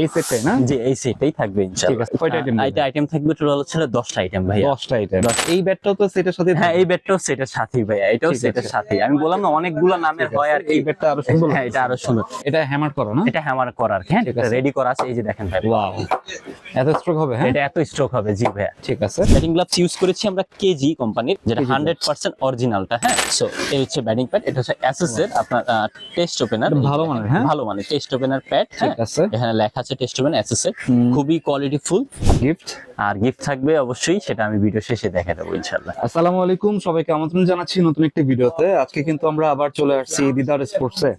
এই সেটটাই না? জি এই সেটাই থাকবে ইনশাআল্লাহ কয়টা item এটা আইটেম থাকবে টোটাল হচ্ছে 10টা আইটেম ভাইয়া। দশটা আইটেম এই ব্যাটটাও তো সেটের সাথে হ্যাঁ এই ব্যাটটাও সেটার সাথেই ভাইয়া এটাও ঠিক সাথেই। আমি বললাম না অনেকগুলো নামের হয় আর এই ব্যাটটা আরও সুন্দর হ্যাঁ এটা আরও সুন্দর। এটা হ্যামার করা না? এটা হ্যামার করার হ্যাঁ ঠিক রেডি করা আছে এই যে দেখেন ভাই। ওয়াও এত স্ট্রোক হবে হ্যাঁ? এটা এত স্ট্রোক হবে জি ভাইয়া। ঠিক আছে। ব্যাটিং গ্লাভস ইউজ করেছি আমরা কেজি কোম্পানির যেটা KG হান্ড্রেড পার্সেন্ট অরিজিনালটা হ্যাঁ? সো এই হচ্ছে ব্যাটিং প্যাড এটা হচ্ছে আপনার টেস্ট ওপেনার ভালো মানের, হ্যাঁ? ভালো টেস্ট ওপেনার প্যাড ঠিক আছে। এখানে লেখা আছে টেস্ট ওপেন অ্যাসেস এর। খুবই কোয়ালিটি ফুল গিফট আর গিফট থাকবে অবশ্যই সেটা আমি ভিডিও শেষে দেখা দেবো ইনশাল্লাহ আসসালামু আলাইকুম সবাইকে আমন্ত্রণ জানাচ্ছি নতুন একটি ভিডিওতে। আজকে কিন্তু আমরা আবার চলে আসছি দিদার স্পোর্টসে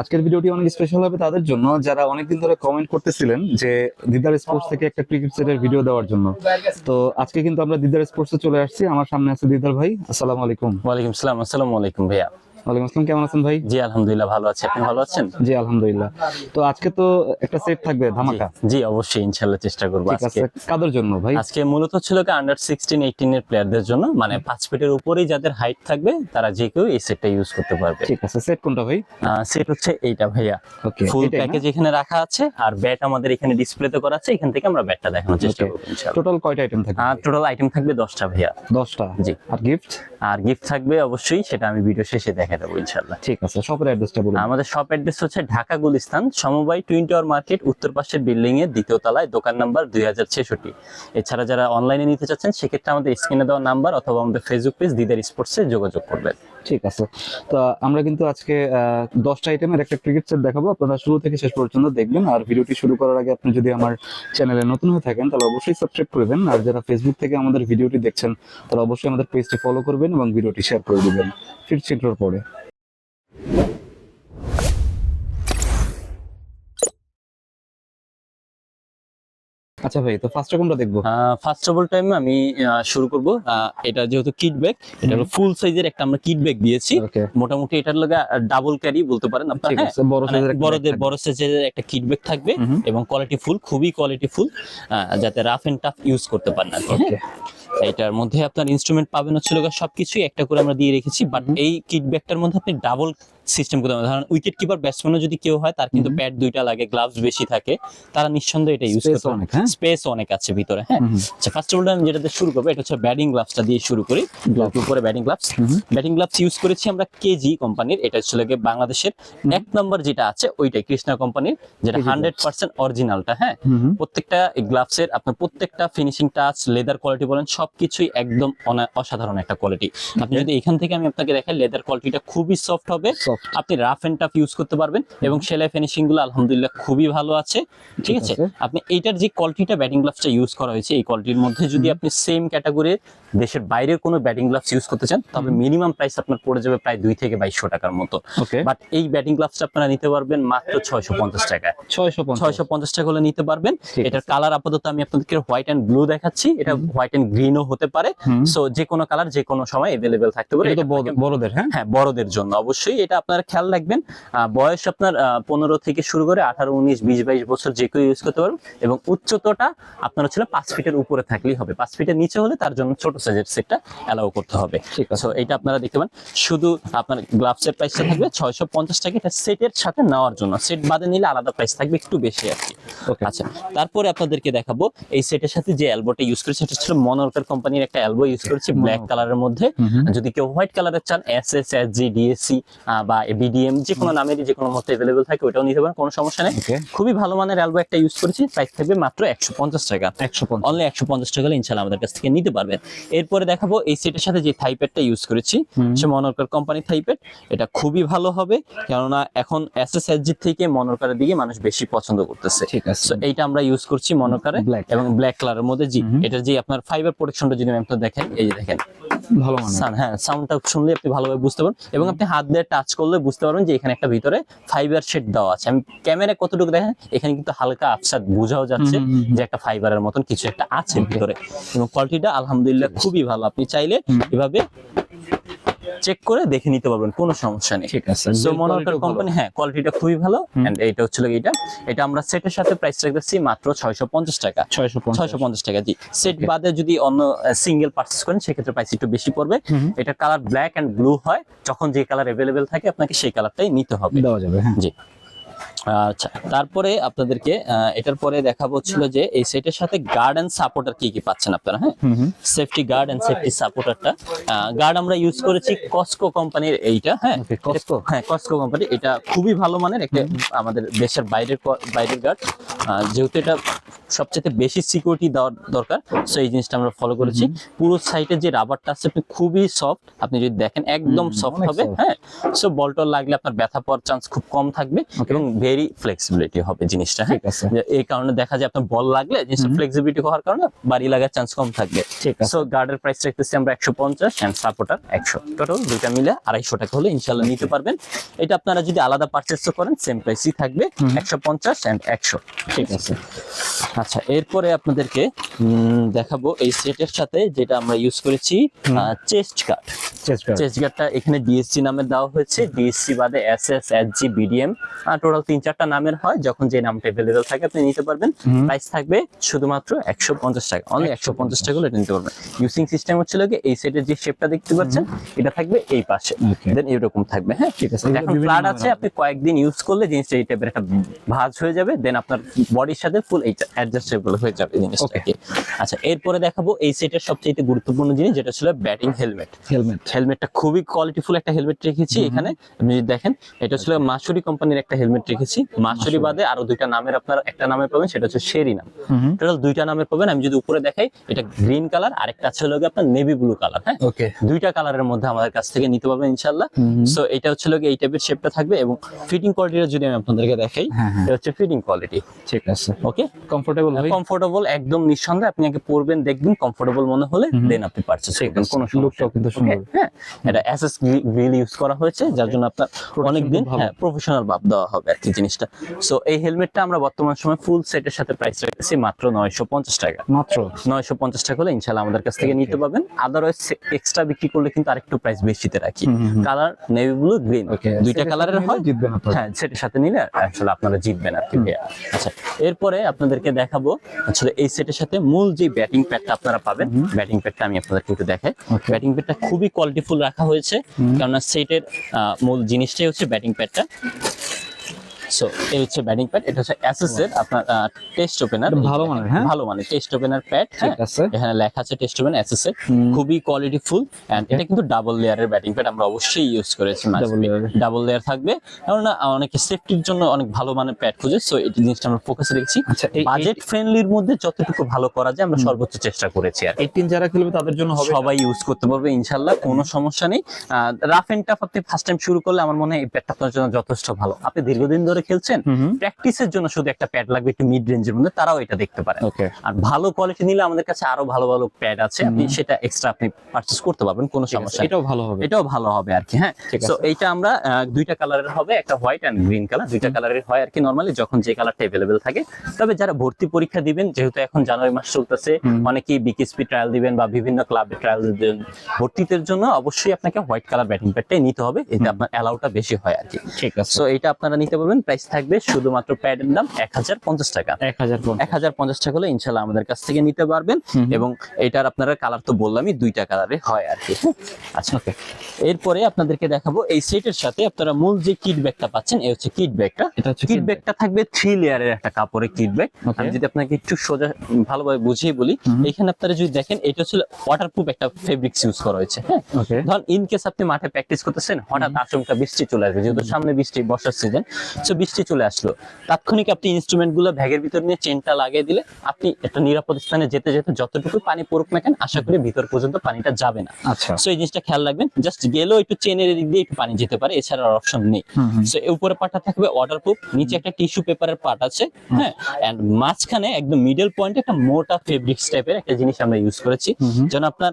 আজকের ভিডিওটি অনেক স্পেশাল হবে তাদের জন্য। যারা অনেকদিন ধরে কমেন্ট করতেছিলেন যে দিদার স্পোর্টস থেকে একটা ক্রিকেট সেটের ভিডিও দেওয়ার জন্য। তো আজকে কিন্তু আমরা দিদার স্পোর্টসে চলে আসছি। আমার সামনে আছে দিদার ভাই। আসসালামু আলাইকুম। ওয়ালাইকুম সালাম আসসালামু আলাইকুম ভাইয়া। ওয়ালাইকুম আসসালাম কেমন আছেন ভাই? জি আলহামদুলিল্লাহ ভালো আছি। আপনি ভালো আছেন? জি আলহামদুলিল্লাহ। তো আজকে তো একটা সেট থাকবে ধামাকা? জি, অবশ্যই ইনশাল্লাহ চেষ্টা করব আজকে। কাদের জন্য ভাই? আজকে মূলত ছিল কি আন্ডার সিক্সটিন এইটিন এর প্লেয়ারদের জন্য মানে পাঁচ ফিটের উপরেই যাদের হাইট থাকবে তারা যে কেউ এই সেটটা ইউজ করতে পারবে। ঠিক আছে সেট কোনটা ভাই? সেট হচ্ছে এইটা ভাইয়া। ওকে ফুল প্যাকেজ এখানে রাখা আছে আর ব্যাট আমাদের এখানে ডিসপ্লেতে করা আছে এখান থেকে আমরা ব্যাটটা দেখানোর চেষ্টা. করব ইনশাআল্লাহ। টোটাল কয়টা আইটেম থাকবে? আর টোটাল আইটেম থাকবে দশটা ভাইয়া। দশটা? জি। আর গিফট আর গিফট থাকবে অবশ্যই সেটা আমি ভিডিও শেষে দেখা দেবো ইনশাল্লাহ ঠিক আছে শপের অ্যাড্রেসটা বলুন আমাদের শপ অ্যাড্রেস হচ্ছে ঢাকা গুলিস্তান সমবায় টুইন টাওয়ার মার্কেট উত্তর পাশের বিল্ডিং এর দ্বিতীয় তলায় দোকান নাম্বার দুই হাজার ছেষট্টি। এছাড়া যারা অনলাইনে নিতে চাচ্ছেন সেক্ষেত্রে আমাদের স্ক্রিনে দেওয়া নাম্বার অথবা আমাদের ফেসবুক পেজ দিদার স্পোর্টসে যোগাযোগ করবেন। ঠিক আছে। তো আমরা কিন্তু আজকে দশটা আইটেমের একটা ক্রিকেট সেট দেখাবো। আপনারা শুরু থেকে শেষ পর্যন্ত দেখবেন। আর ভিডিওটি শুরু করার আগে আপনি যদি আমার চ্যানেলে নতুন হয়ে থাকেন, তাহলে অবশ্যই সাবস্ক্রাইব করবেন আর যারা ফেসবুক থেকে আমাদের ভিডিওটি দেখছেন, তারা অবশ্যই আমাদের পেজটি ফলো করবেন এবং ভিডিওটি শেয়ার করে দেবেন। ফিরছি পরে। আচ্ছা ভাই তো ফার্স্টে কোনটা দেখব। ফার্স্ট অফ অল টাইম আমি শুরু করব। এটা যেহেতু কিট ব্যাগ এটা হলো ফুল সাইজের একটা আমরা কিট ব্যাগ দিয়েছি। মোটামুটি এটার লগে ডাবল ক্যারি বলতে পারেন আপনারা হ্যাঁ? বড় মানে সাইজের বড়দের বড় সাইজের একটা কিট ব্যাগ থাকবে। এবং কোয়ালিটি ফুল খুবই কোয়ালিটি ফুল যাতে রাফ এন্ড টাফ ইউজ করতে পারেন আর হ্যাঁ? এটার মধ্যে আপনার ইনস্ট্রুমেন্ট পাবেন হচ্ছে সবকিছুই একটা করে আমরা দিয়ে রেখেছি বাট এই কিট ব্যাগটার মধ্যে আপনি ডাবল সিস্টেম করতে পারেন ধরেন উইকেট কিপার ব্যাটসম্যানও যদি কেউ হয় তার কিন্তু প্যাড দুইটা লাগে গ্লাভস বেশি থাকে তারা নিঃসন্দেহে এটা ইউজ করতে অনেক, হ্যাঁ? স্পেস অনেক আছে ভিতরে হ্যাঁ। আচ্ছা ফার্স্ট অফ অল আমি যেটাতে শুরু করব এটা হচ্ছে ব্যাটিং গ্লাভসটা দিয়ে শুরু করি Gloves. উপরে batting gloves. Batting gloves use করেছি আমরা কেজি কোম্পানির এটা হচ্ছে লাগে বাংলাদেশের এক নম্বর যেটা আছে ওইটাই কৃষ্ণা কোম্পানির যেটা হান্ড্রেড পার্সেন্ট অরিজিনালটা হ্যাঁ। প্রত্যেকটা গ্লাভস এর আপনার প্রত্যেকটা ফিনিশিং টাচ লেদার কোয়ালিটি বলেন সবকিছুই একদম অসাধারণ একটা কোয়ালিটি আপনি যদি এখান থেকে আমি আপনাকে দেখাই লেদার কোয়ালিটিটা খুবই সফট হবে. আপনি রাফ এন্ড টাফ ইউজ করতে পারবেন এবং সেলাই ফিনিশিংগুলো আলহামদুলিল্লাহ খুবই ভালো আছে ঠিক আছে। আপনি এইটার যে কোয়ালিটিটা ব্যাটিং গ্লাভসটা ইউজ করা হয়েছে এই কোয়ালিটির মধ্যে যদি আপনি সেম ক্যাটাগরির দেশের বাইরের কোনো ব্যাটিং গ্লাভস ইউজ করতে চান তবে মিনিমাম প্রাইস আপনার পড়ে যাবে প্রায় দুই থেকে বাইশশো টাকার মতো। বাট এই ব্যাটিং গ্লাভসটা আপনারা নিতে পারবেন মাত্র ছয়শো পঞ্চাশ টাকায়। ছয়শো পঞ্চাশ। টাকা হলে নিতে পারবেন। এটার কালার আপাতত আমি আপনাদেরকে হোয়াইট অ্যান্ড ব্লু দেখাচ্ছি। এটা হোয়াইট অ্যান্ড গ্রিনও হতে পারে। সো যে কোনো কালার যে কোনো সময় এভেলেবেল থাকতে পারে। এটা বড়দের হ্যাঁ? হ্যাঁ বড়দের জন্য। অবশ্যই এটা আপনারা খেয়াল রাখবেন বয়স আপনার পনেরো থেকে শুরু করে আঠারো উনিশ বিশ বাইশ বছর যে কেউ ইউজ করতে পারবেন এবং উচ্চতাটা আপনার ছিল পাঁচ ফিটের উপরে থাকলেই হবে। পাঁচ ফিটের নিচে হলে তার জন্য ছোট সাইজের সেটটা অ্যালাউ করতে হবে। ঠিক আছে। এটা আপনারা দেখতে পান। শুধু আপনার গ্লাভসের প্রাইসটা থাকবে ছয়শো পঞ্চাশ টাকা এটা সেটের সাথে নেওয়ার জন্য। সেট বাদে নিলে আলাদা প্রাইস থাকবে একটু বেশি আর কি। আচ্ছা তারপরে আপনাদেরকে দেখাবো এই সেটের সাথে যে অ্যালবোটা ইউজ করেছি সেটা ছিল মনোরকার কোম্পানির একটা অ্যালবো ইউজ করেছি ব্ল্যাক। কালারের মধ্যে। যদি কেউ হোয়াইট কালারের চান S S S G DSC বা বিডিএম যে কোনো নামেরই যে কোনো মতো অ্যাভেলেবেল থাকে ওটাও নিতে পারেন কোনো সমস্যা নেই। খুবই ভালো মানের অ্যালবো একটা ইউজ করেছি প্রাইস থাকবে মাত্র একশো পঞ্চাশ টাকা। একশো পঞ্চাশ। অনলি একশো পঞ্চাশ টাকা ইনশাল্লাহ আমাদের কাছ থেকে নিতে পারবেন। এরপরে দেখাবো এই সেটের সাথে যে থাইপ্যাডটা ইউজ করেছি সে মনোরকার কোম্পানি থাইপ্যাড এটা খুবই ভালো হবে কেননা এখন এস এস এস জি থেকে মনোরকারের দিকে মানুষ বেশি পছন্দ করতেছে। ঠিক আছে। এইটা আমরা ইউজ করছি Black। এবং ব্ল্যাক কালারের মধ্যে জি এটা যে আপনার ফাইবার প্রোটেকশনটা যদি আমি আপনার দেখেন এই যে দেখেন। ভালো মানে হ্যাঁ সাউন্ডটা শুনলে আপনি ভালোভাবে বুঝতে পারবেন এবং আপনি হাত দিয়ে টাচ করলে বুঝতে পারবেন যে এখানে একটা ভিতরে ফাইবার শেড দেওয়া আছে। আমি ক্যামেরা কতটুকু দেখেন? এখানে কিন্তু হালকা আফসাদ বোঝাও যাচ্ছে। যে একটা ফাইবারের মতন কিছু একটা আছে ভিতরে। এবং কোয়ালিটিটা আলহামদুলিল্লাহ খুবই ভালো। আপনি চাইলে। এভাবে চেক করে দেখে নিতে পারবেন কোনো সমস্যা নেই। ঠিক আছে সো ভালো। কোম্পানি হ্যাঁ কোয়ালিটিটা খুবই ভালো। এন্ড এটা হচ্ছে এটা এটা আমরা সেটের সাথে প্রাইস রাখতেছি মাত্র ছয়শো পঞ্চাশ টাকা। ছয়শো পঞ্চাশ। ছয়শো পঞ্চাশ টাকা জি। সেট বাদে যদি অন্য সিঙ্গেল পারচেজ করেন সেক্ষেত্রে প্রাইস একটু বেশি পড়বে। এটা কালার ব্ল্যাক এন্ড ব্লু হয়। যখন যে কালার अवेलेबल থাকে আপনাকে সেই কালারটাই নিতে হবে। দেওয়া যাবে হ্যাঁ। জি। আচ্ছা তারপরে আপনাদেরকে এটার পরে দেখাবো ছিল যে এই সেটের সাথে গার্ড এন্ড সাপোর্টার কি কি পাচ্ছেন আপনারা হ্যাঁ? সেফটি গার্ড এন্ড সেফটি সাপোর্টারটা গার্ড আমরা ইউজ করেছি কসকো কোম্পানির এইটা হ্যাঁ? কস্কো হ্যাঁ কস্কো কোম্পানি এটা খুবই ভালো মানের একটা আমাদের দেশের বাইরের বাইরের গার্ড যেহেতু এটা সবচেয়ে বেশি সিকিউরিটি দেওয়ার দরকার। সো এই জিনিসটা আমরা ফলো করেছি। পুরো সাইডে যে রাবারটা আছে আপনি খুবই সফট আপনি যদি দেখেন একদম সফট হবে হ্যাঁ? সো বলটল লাগলে আপনার ব্যথা পাওয়ার চান্স খুব কম থাকবে এবং ভেরি ফ্লেক্সিবিলিটি হবে জিনিসটা হ্যাঁ? ঠিক আছে। এই কারণে দেখা যায় আপনার বল লাগলে জিনিসটা ফ্লেক্সিবিলিটি হওয়ার কারণে বাড়ি লাগার চান্স কম থাকবে। ঠিক আছে। সো গার্ডের প্রাইস রাখতেছি আমরা একশো পঞ্চাশ অ্যান্ড সাপোর্টার একশো। টোটাল দুইটা মিলে আড়াইশো টাকা হলে ইনশাল্লাহ নিতে পারবেন। এটা আপনারা যদি আলাদা পারচেস করেন সেম প্রাইসই থাকবে একশো পঞ্চাশ অ্যান্ড একশো। ঠিক আছে। আচ্ছা এরপরে আপনাদেরকে দেখাবো এই সেটের সাথে যেটা আমরা ইউজ করেছি চেস্ট গার্ড চেস্ট গার্ড গার্ডটা এখানে ডিএসসি নামে দেওয়া হয়েছে। ডিএসসি বাদে S S S G BDM total তিন চারটা নামের হয় যখন যে নামটা অ্যাভেলেবেল থাকে আপনি নিতে পারবেন। প্রাইস থাকবে শুধুমাত্র একশো পঞ্চাশ টাকা অনলি একশো পঞ্চাশ টাকা হলে এটা নিতে পারবেন। ইউজিং সিস্টেম হচ্ছিল কি এই সেটের যে শেপটা দেখতে পাচ্ছেন এটা থাকবে এই পাশে। দেন এরকম থাকবে হ্যাঁ? ঠিক আছে, এখন ফ্ল্যাট আছে আপনি কয়েকদিন ইউজ করলে জিনিসটা এই টাইপের একটা ভাঁজ হয়ে যাবে দেন আপনার বডির সাথে ফুল এইটা। অ্যাডজাস্টেবল হয়ে যাবে জিনিসটা Okay. কি আচ্ছা এরপরে দেখাবো এই সেটের সবচেয়ে গুরুত্বপূর্ণ জিনিস যেটা ছিল ব্যাটিং হেলমেট হেলমেট হেলমেটটা খুবই কোয়ালিটিফুল একটা হেলমেট রেখেছি এখানে। আপনি যদি দেখেন এটা ছিল মাসুরি কোম্পানির একটা হেলমেট রেখেছি। মাসুরি বাদে আরও দুইটা নামের আপনার একটা নামে পাবেন সেটা হচ্ছে শেরি নাম। টোটাল দুইটা নামের পাবেন আমি যদি উপরে দেখাই এটা গ্রিন কালার আরেকটা ছিল গিয়ে আপনার নেভি ব্লু কালার হ্যাঁ? ওকে দুইটা কালারের মধ্যে আমাদের কাছ থেকে নিতে পারবেন ইনশাল্লাহ সো এটা হচ্ছে এই টাইপের শেপটা থাকবে এবং ফিটিং কোয়ালিটিটা যদি আমি আপনাদেরকে দেখাই হ্যাঁ, হ্যাঁ। এটা হচ্ছে ফিটিং কোয়ালিটি ঠিক আছে। ওকে কমফোর্টেবল কমফোর্টেবল একদম নিঃসন্দেহে আপনি আগে পরবেন দেখবেন কমফোর্টেবল মনে হলে দেন আপনি পারচেস করবেন কোনো লুকটাও কিন্তু সুন্দর। হ্যাঁ এটা এসএস গ্রিল ইউজ করা হয়েছে যার জন্য আপনার অনেক দিন। হ্যাঁ প্রফেশনাল ভাব দেওয়া হবে আর কি জিনিসটা। সো এই হেলমেটটা আমরা বর্তমান সময় ফুল সেটের সাথে প্রাইস রাখতেছি মাত্র নয়শো পঞ্চাশ টাকা। মাত্র? নয়শো পঞ্চাশ টাকা হলে ইনশাল্লাহ আমাদের কাছ থেকে নিতে পারবেন। আদারওয়াইজ এক্সট্রা বিক্রি করলে কিন্তু আরেকটু প্রাইস বেশিতে রাখি। কালার নেভি ব্লু গ্রিন দুইটা কালারের হয়। জিতবেন হ্যাঁ সেটার সাথে নিলে আসলে আপনারা জিতবেন আর কি। আচ্ছা এরপরে আপনাদেরকে দেখাবো। আসলে এই সেটের সাথে মূল যে ব্যাটিং প্যাডটা আপনারা পাবেন ব্যাটিং প্যাডটা আমি আপনাদেরকে একটু দেখাই. ব্যাটিং প্যাডটা খুবই কোয়ালিটিফুল রাখা হয়েছে কেননা সেটের মূল জিনিসটাই হচ্ছে ব্যাটিং প্যাডটা সো এই হচ্ছে ব্যাটিং প্যাড এটা হচ্ছে অ্যাসেস এর আপনার টেস্ট ওপেনার ভালো হ্যাঁ? ভালো টেস্ট ওপেনার প্যাড ঠিক আছে। এখানে লেখা আছে টেস্ট ওপেন অ্যাসেস এর। খুবই কোয়ালিটিফুল এন্ড এটা কিন্তু ডাবল লেয়ারের ব্যাটিং প্যাড আমরা অবশ্যই ইউজ করেছি ডাবল লেয়ার থাকবে। কেননা অনেকে সেফটির জন্য অনেক ভালো মানের প্যাড খুঁজে সো এই জিনিসটা আমরা ফোকাসে আচ্ছা, বাজেট ফ্রেন্ডলির মধ্যে যতটুকু ভালো করা যায় আমরা সর্বোচ্চ চেষ্টা করেছি আর কি। 18 যারা খেলবে তাদের জন্য হবে। সবাই ইউজ করতে পারবে ইনশাল্লাহ কোনো সমস্যা নেই। রাফ এন্ড টাফ আপনি ফার্স্ট টাইম শুরু করলে আমার মনে হয় এই প্যাডটা আপনার জন্য যথেষ্ট ভালো। আপনি দীর্ঘদিন ধরে খেলছেন প্র্যাকটিসের জন্য শুধু একটা প্যাড লাগবে একটু মিড রেঞ্জের মধ্যে তারাও এটা দেখতে পারেন। আর ভালো কোয়ালিটি নিলে আমাদের কাছে আরও ভালো ভালো প্যাড আছে আপনি সেটা এক্সট্রা আপনি পারচেজ করতে পারবেন কোনো সমস্যা এটাও ভালো হবে। এটাও ভালো হবে আর কি হ্যাঁ তো এইটা আমরা দুইটা কালারের হবে একটা হোয়াইট এন্ড গ্রিন কালার দুইটা কালারের হয় আর কি নর্মালি যখন যে কালারটা অ্যাভেলেবেল থাকে। তবে যারা ভর্তি পরীক্ষা দিবেন যেহেতু এখন জানুয়ারি মাস চলতেছে অনেকেই বিকেএসপি ট্রায়াল দিবেন বা বিভিন্ন ক্লাবে ট্রায়াল দিবেন। ভর্তিতের জন্য অবশ্যই আপনাকে হোয়াইট কালার ব্যাটিং প্যাডটাই নিতে হবে এতে আপনার অ্যালাউটা বেশি হয় আর কি ঠিক আছে। তো এটা আপনারা নিতে পারবেন। প্রাইস থাকবে শুধুমাত্র প্যাডের দাম এক হাজার পঞ্চাশ টাকা। 1000 এক হাজার পঞ্চাশ টাকা হলে ইনশাল্লাহ আমাদের কাছ থেকে নিতে পারবেন এবং এটার আপনারা কালার তো বললামই দুইটা কালারে হয় আর কি। আচ্ছা ওকে। এরপরে আপনাদেরকে দেখাবো এই সেটের সাথে আপনারা মূল যে কিট ব্যাগটা পাচ্ছেন এই হচ্ছে কিট ব্যাগটা এটা হচ্ছে কিট ব্যাগটা থাকবে থ্রি লেয়ারের একটা কাপড়ের কিট ব্যাগ আমি যদি আপনাকে একটু সোজা ভালোভাবে বুঝিয়ে বলি এখানে আপনারা যদি দেখেন এটা হচ্ছে ওয়াটারপ্রুফ একটা ফেব্রিক্স ইউজ করা হয়েছে হ্যাঁ? ওকে। ইন কেস আপনি মাঠে প্র্যাকটিস করতেছেন হঠাৎ আচমকা বৃষ্টি চলে আসবে যেহেতু সামনে বৃষ্টি বর্ষার সিজন সো বৃষ্টি চলে আসলো। তাৎক্ষণিক আপনি ইনস্ট্রুমেন্টগুলো ব্যাগের ভিতর নিয়ে চেনটা লাগিয়ে দিলে আপনি একটা নিরাপদ স্থানে যেতে যেতে যতটুকু পানি পড়ুক না কেন আশা করি ভিতর পর্যন্ত পানিটা যাবে না। আচ্ছা। সো এই জিনিসটা খেয়াল রাখবেন জাস্ট গেলেও একটু চেনের দিক দিয়ে একটু পানি যেতে পারে এছাড়া আর অপশন নেই। সো উপরে পার্টটা থাকবে ওয়াটারপ্রুফ নিচে একটা টিস্যু পেপারের পার্ট আছে হ্যাঁ? এন্ড মাঝখানে একদম মিডল পয়েন্টে একটা মোটা ফেব্রিক্স টাইপের একটা জিনিস আমরা ইউজ করেছি। যেন আপনার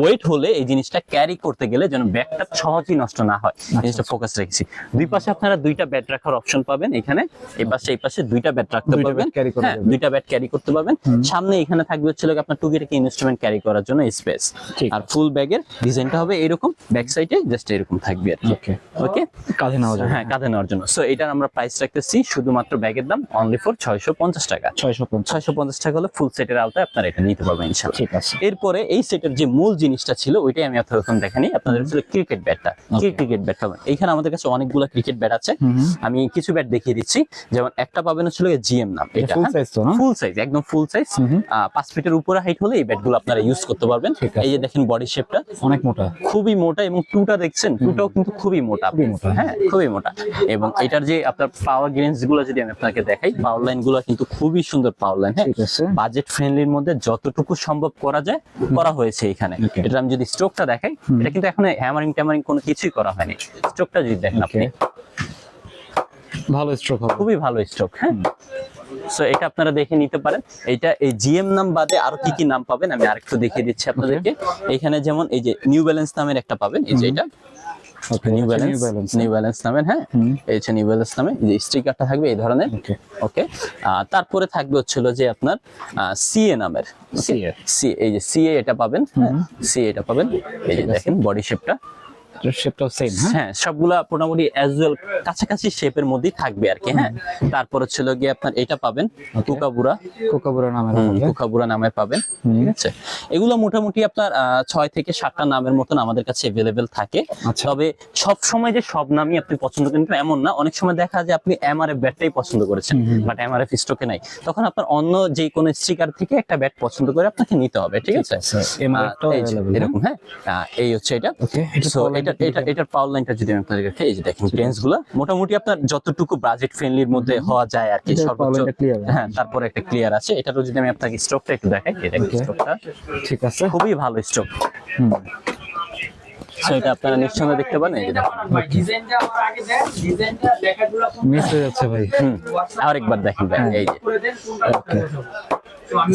ওয়েট হলে এই জিনিসটা ক্যারি করতে গেলে যেন ব্যাগটা সহজেই নষ্ট না হয়। জিনিসটা ফোকাস রেখেছি। দুই পাশে আপনারা দুইটা ব্যাট রাখার অপশন পাবেন এখানে। এই পাশে এই পাশে দুইটা ব্যাট রাখতে পারবেন। হ্যাঁ। দুইটা ব্যাট ক্যারি করতে পারবেন। সামনে এখানে থাকবে হচ্ছে লোক আপনার টুকিটাকি ইনস্ট্রুমেন্ট ক্যারি করার জন্য স্পেস আর ফুল ব্যাগের ডিজাইনটা হবে এরকম ব্যাক সাইডে জাস্ট এরকম থাকবে আর ওকে ওকে কাঁধে নেওয়া যাবে। হ্যাঁ কাঁধে নেওয়ার জন্য। সো এটার আমরা প্রাইস রাখতেছি শুধুমাত্র ব্যাগের দাম অনলি ফর ছয়শো পঞ্চাশ টাকা। 650 ছয়শো পঞ্চাশ টাকা হলে ফুল সেটের আওতায় আপনারা এটা নিতে পারবেন ইনশাল্লাহ ঠিক আছে। এরপরে এই সেটের যে মূল জিনিসটা ছিল ওইটাই আমি এতক্ষণ দেখানি। আপনাদের ছিল ক্রিকেট ব্যাটটা কি ক্রিকেট ব্যাট পাবেন এইখানে আমাদের কাছে অনেকগুলো ক্রিকেট ব্যাট আছে। আমি আমি কিছু ব্যাট দেখিয়ে দিচ্ছি। যেমন একটা পাবেন হচ্ছে জিএম নাম। এটা ফুল সাইজ তো না? ফুল সাইজ একদম ফুল সাইজ। পাঁচ ফিটের উপরে হাইট হলে এই ব্যাটগুলো আপনারা ইউজ করতে পারবেন। এই যে দেখেন বডি শেপটা অনেক মোটা। খুবই মোটা এবং টুটা দেখছেন টুটাও কিন্তু খুবই মোটা। মোটা। হ্যাঁ খুবই মোটা। এবং এটার যে আপনার পাওয়ার গ্রেন্সগুলো যদি আমি আপনাকে দেখাই পাওয়ার লাইনগুলো কিন্তু খুবই সুন্দর পাওয়ার লাইন হ্যাঁ? বাজেট ফ্রেন্ডলির মধ্যে যতটুকু সম্ভব করা যায় করা হয়েছে এখানে। এটা আমি যদি স্ট্রোকটা দেখাই এটা কিন্তু এখন হ্যামারিং ট্যামারিং কোনো কিছুই করা হয়নি। স্ট্রোকটা যদি দেখেন আপনি। ভালো স্ট্রোক হবে। খুবই ভালো স্ট্রোক হ্যাঁ? সো এটা আপনারা দেখে নিতে পারেন। এটা এই জিএম নাম বাদে আরও কি কি নাম পাবেন? আমি আরেকটু দেখিয়ে দিচ্ছি আপনাদেরকে। এখানে যেমন এই যে নিউ ব্যালেন্স নামের একটা পাবেন। এই যে এটা। নিউ ব্যালেন্স নিউ ব্যালেন্স নামের হ্যাঁ? এই হচ্ছে নিউ ব্যালেন্স নামে। এই যে স্টিকারটা থাকবে এই ধরনের। ওকে। তারপরে থাকবে হচ্ছিল যে আপনার সিএ নামের। CA সি এই যে সিএ এটা পাবেন হ্যাঁ? সিএ এটা পাবেন। এই যে দেখেন বডি শেপটা শেপটাও সেম হ্যাঁ? হ্যাঁ সবগুলা মোটামুটি অ্যাজ ওয়েল কাছাকাছি শেপের মধ্যেই থাকবে আর কি হ্যাঁ? তারপর গিয়ে আপনার এটা পাবেন কুকাবুরা। কোকাবুরা কুকাবুরা নামে পাবেন ঠিক আছে? এগুলো মোটামুটি আপনার ছয় থেকে সাতটা নামের মতন আমাদের কাছে এভেলেবেল থাকে। আচ্ছা। তবে সব সময় যে সব নামই আপনি পছন্দ করেন এমন না। অনেক সময় দেখা যায় আপনি এমআরএফ ব্যাটটাই পছন্দ করেছেন বাট এমআরএফ স্টকে নাই। তখন আপনার অন্য যে কোনো স্টিকার থেকে একটা ব্যাট পছন্দ করে আপনাকে নিতে হবে ঠিক আছে? MRF টাও আহ, এই যে, available, এরকম হ্যাঁ? এই হচ্ছে এটা। এটা এটা এটা এটার পাওয়ার লাইনটা যদি আমি আপনাদের কাছে এই যে দেখেন টেন্সগুলো মোটামুটি আপনার যতটুকু বাজেট ফ্রেন্ডলির মধ্যে হওয়া যায় আর কি সর্বোচ্চ। হ্যাঁ। তারপরে একটা ক্লিয়ার আছে। এটারও যদি আমি আপনাকে স্ট্রোকটা একটু দেখাই স্ট্রোকটা ঠিক আছে। খুবই ভালো স্ট্রোক হুম। সো এটা আপনারা নিঃসন্দেহে দেখতে এই মিস হয়ে যাচ্ছে ভাই। আরেকবার দেখেন ভাই এই যে।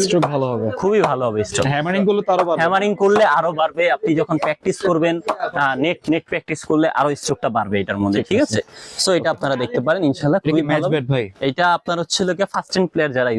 স্ট্রোক ভালো হবে। খুবই ভালো হবে স্ট্রোক হ্যামারিংগুলো তো আরও ভালো হ্যামারিং করলে আরও বাড়বে আপনি যখন প্র্যাকটিস করবেন নেট নেট প্র্যাকটিস করলে আরও স্ট্রোকটা বাড়বে এটার মধ্যে ঠিক আছে। সো এটা আপনারা দেখতে পারেন ইনশাআল্লাহ খুবই ম্যাচ ব্যাট ভাই? এটা আপনার হচ্ছে লোকে ফার্স্ট টাইম প্লেয়ার যারা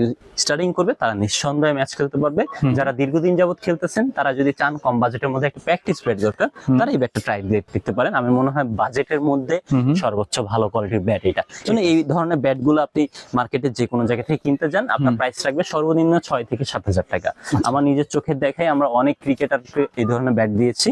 স্টার্টিং করবে তারা নিঃসন্দেহে ম্যাচ খেলতে পারবে। যারা দীর্ঘদিন যাবত খেলতেছেন তারা যদি চান কম বাজেটের মধ্যে একটা প্র্যাকটিস ব্যাট দরকার তারা এই ব্যাটটা ট্রাই দেখতে পারেন। আমি মনে হয় বাজেটের মধ্যে। সর্বোচ্চ ভালো কোয়ালিটির ব্যাট এটা। জন্য এই ধরনের ব্যাটগুলো আপনি মার্কেটে যে কোনো জায়গা থেকে কিনতে যান আপনার প্রাইস রাখবে সর্বনিম্ন ছয় থেকে সাত হাজার টাকা আমার নিজের চোখের দেখাই আমরা অনেক ক্রিকেটারকে এই ধরনের ব্যাট দিয়েছি।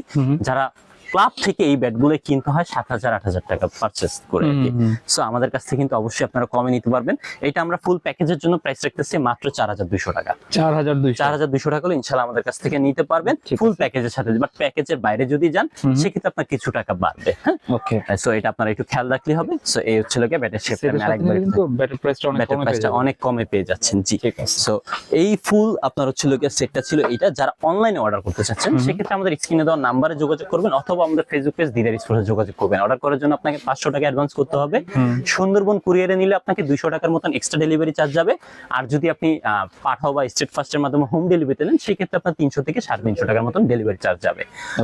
যারা ক্লাব থেকে এই ব্যাটগুলো কিনতে হয় সাত হাজার আট হাজার টাকা পারচেস করে আর কি। সো আমাদের কাছ থেকে কিন্তু অবশ্যই আপনারা কমে নিতে পারবেন। এটা আমরা ফুল প্যাকেজের জন্য প্রাইস রাখতেছি মাত্র চার হাজার দুইশো টাকা। চার হাজার চার হাজার দুইশো টাকা হলে ইনশাল্লাহ আমাদের কাছ থেকে নিতে পারবেন। ফুল প্যাকেজের সাথে বাট প্যাকেজের বাইরে যদি যান সেক্ষেত্রে আপনার কিছু টাকা বাড়বে হ্যাঁ? ওকে। সো এটা আপনারা একটু খেয়াল রাখলে হবে। সো এই হচ্ছে লোকে ব্যাটের শেপটা আমি আরেকবার কিন্তু ব্যাটার প্রাইসটা অনেক কমে পেয়ে প্রাইসটা অনেক কমে পেয়ে যাচ্ছেন জি। ঠিক আছে। সো এই ফুল আপনার হচ্ছে লোকে সেটটা ছিল এটা। যারা অনলাইনে অর্ডার করতে চাচ্ছেন সেক্ষেত্রে আমাদের স্ক্রিনে দেওয়া নাম্বারে যোগাযোগ করবেন অথবা আমাদের ফেসবুক পেজ দিদার স্পোর্টে যোগাযোগ করবেন। অর্ডার করার জন্য আপনাকে পাঁচশো টাকা অ্যাডভান্স করতে হবে। সুন্দরবন কুরিয়ারে নিলে আপনাকে দুইশো টাকার মতন এক্সট্রা ডেলিভারি চার্জ যাবে। আর যদি আপনি পাঠাও বা স্টেট ফার্স্টের মাধ্যমে হোম ডেলিভারিতে নেন সেক্ষেত্রে আপনার তিনশো থেকে সাড়ে তিনশো টাকার মতন ডেলিভারি চার্জ যাবে।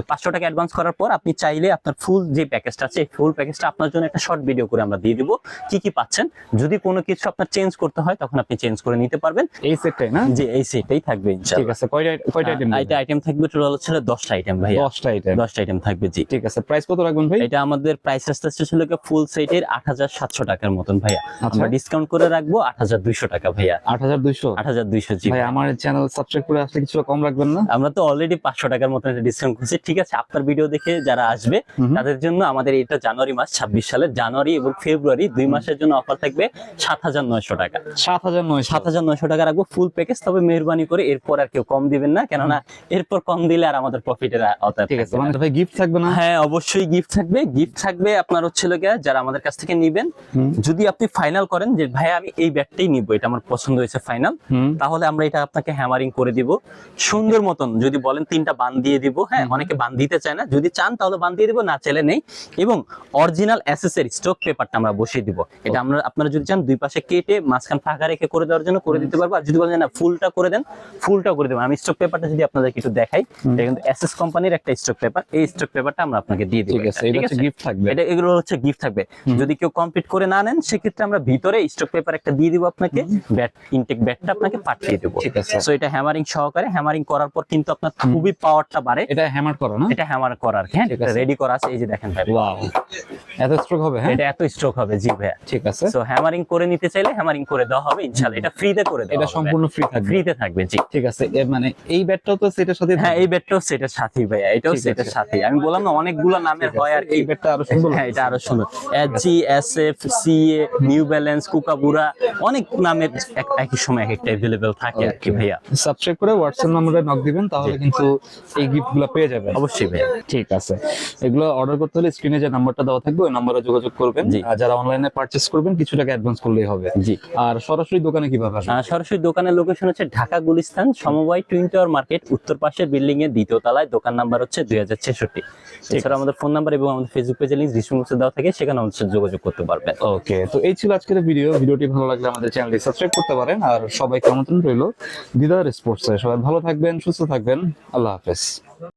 পাঁচশো টাকা অ্যাডভান্স করার পর আপনি চাইলে আপনার ফুল যে প্যাকেজটা আছে ফুল প্যাকেজটা আপনার জন্য একটা শর্ট ভিডিও করে আমরা দিয়ে দিব। কি কি পাচ্ছেন? যদি কোনো কিছু আপনার চেঞ্জ করতে হয় তখন আপনি চেঞ্জ করে নিতে পারবেন। এই সেটটাই না? যে এই সেটাই থাকবে ঠিক আছে কয়টা কয়টা আইটেম আইটেম থাকবে টোটাল হচ্ছে দশটা আইটেম ভাইয়া। দশটা আইটেম দশটা আইটেম থাকবে। জি। ঠিক আছে প্রাইস কত রাখবেন ভাই? এটা আমাদের প্রাইস আসতে ছিল ফুল সেটের আট হাজার সাতশো টাকার মতন ভাইয়া। আচ্ছা। আমরা ডিসকাউন্ট করে রাখব আট হাজার দুইশো টাকা ভাইয়া। আট হাজার দুইশো? আট হাজার দুইশো জি ভাই আমার চ্যানেল সাবস্ক্রাইব করে আসলে কিছু কম রাখবেন না? আমরা তো অলরেডি পাঁচশো টাকার মতন একটা ডিসকাউন্ট করছি। ঠিক আছে আপনার ভিডিও দেখে যারা আসবে তাদের জন্য আমাদের এটা জানুয়ারি মাস ছাব্বিশ সালের জানুয়ারি এবং ফেব্রুয়ারি দুই মাসের জন্য অফার থাকবে সাত হাজার নয়শো টাকা। সাত হাজার নয় সাত হাজার নয়শো টাকা রাখব ফুল প্যাকেজ তবে মেহরবানি করে এরপর আর কেউ কম দিবেন না। কেননা এরপর কম দিলে আর আমাদের প্রফিটের অর্থাৎ ঠিক আছে মানে ভাই গিফট থাকবে না? হ্যাঁ অবশ্যই গিফট থাকবে। গিফট থাকবে আপনার হচ্ছে লোকে যারা আমাদের কাছ থেকে নিবেন। যদি আপনি ফাইনাল করেন যে ভাই আমি এই ব্যাটটাই নিব এটা আমার পছন্দ হয়েছে ফাইনাল তাহলে আমরা এটা আপনাকে হ্যামারিং করে দিব। সুন্দর মতন যদি বলেন তিনটা বান দিয়ে দিব হ্যাঁ অনেকে বান দিতে চায় না। যদি চান তাহলে বান দিয়ে দিব না চাইলে নেই। এবং অরিজিনাল অ্যাসেসরি স্টক পেপারটা আমরা বসিয়ে দিব। এটা আমরা আপনারা যদি চান দুই পাশে কেটে মাঝখান ফাঁকা রেখে করে দেওয়ার জন্য করে দিতে পারব। আর যদি বলেন না ফুলটা করে দেন ফুলটা করে দেবো আমি স্টক পেপারটা যদি আপনাদেরকে কিছু দেখাই এটা কিন্তু এসএস কোম্পানির একটা স্টক পেপার এই স্টক পেপারটা আমরা আপনাকে দিয়ে দিব ঠিক আছে এটা হচ্ছে গিফট থাকবে। এটা এগুলো হচ্ছে গিফট থাকবে। যদি কেউ কমপ্লিট করে না নেন সেক্ষেত্রে আমরা ভিতরে স্টক পেপার একটা দিয়ে দিব আপনাকে। ব্যাট ইনটেক ব্যাটটা আপনাকে পাঠিয়ে দেবো। ঠিক আছে। সো এটা হ্যামারিং সহকারে হ্যামারিং করার পর কিন্তু আপনার খুবই পাওয়ারটা বাড়ে। এটা হ্যামার করা না? এটা হ্যামার করার হ্যাঁ? রেডি করা আছে এই যে দেখেন ভাই। ওয়াও এত স্ট্রোক হবে হ্যাঁ? এটা এত স্ট্রোক হবে জি ভাইয়া। ঠিক আছে। সো হ্যামারিং করে নিতে চাইলে হ্যামারিং করে দেওয়া হবে ইনশাআল্লাহ। এটা ফ্রিতে করে দেওয়া এটা সম্পূর্ণ ফ্রি থাকবে। ফ্রিতে থাকবে জি। ঠিক আছে। মানে এই ব্যাটটাও তো সেটার সাথে হ্যাঁ এই ব্যাটটাও সেটার সাথেই ভাইয়া। এটাও। সেটার সাথেই। আমি বললাম বললাম না অনেকগুলো নামের হয় আর কি। আরও সুন্দর হ্যাঁ এটা আরও সুন্দর। G S F C A New Balance Kookaburra অনেক নামের একই সময় এক একটা অ্যাভেলেবেল থাকে আর কি ভাইয়া। সাবস্ক্রাইব করে হোয়াটসঅ্যাপ নম্বরে নক দিবেন তাহলে কিন্তু এই গিফটগুলো পেয়ে যাবেন। অবশ্যই ভাইয়া। ঠিক আছে। এগুলো অর্ডার করতে হলে স্ক্রিনে যে নাম্বারটা দেওয়া থাকবে ওই নাম্বারে যোগাযোগ করবেন। আর যারা অনলাইনে পারচেজ করবেন কিছু টাকা অ্যাডভান্স করলেই হবে। জি। আর সরাসরি দোকানে কীভাবে আসবেন? সরাসরি দোকানের লোকেশন হচ্ছে ঢাকা গুলিস্তান সমবায় টুইন টাওয়ার মার্কেট উত্তর পাশের বিল্ডিং এর দ্বিতীয় তলায়। দোকান নাম্বার হচ্ছে দুই হাজার ছেষট্টি। এছাড়া আমাদের ফোন নাম্বার এবং আমাদের ফেসবুক পেজের লিঙ্ক ডিসক্রিপশনে দেওয়া থাকে সেখানে আমাদের সাথে যোগাযোগ করতে পারবেন। ওকে তো এই ছিল আজকের ভিডিও ভিডিওটি ভালো লাগলে আমাদের চ্যানেলটি সাবস্ক্রাইব করতে পারেন। আর সবাইকে আমন্ত্রণ রইল দিদার স্পোর্টসে সবাই ভালো থাকবেন সুস্থ থাকবেন। আল্লাহ হাফেজ।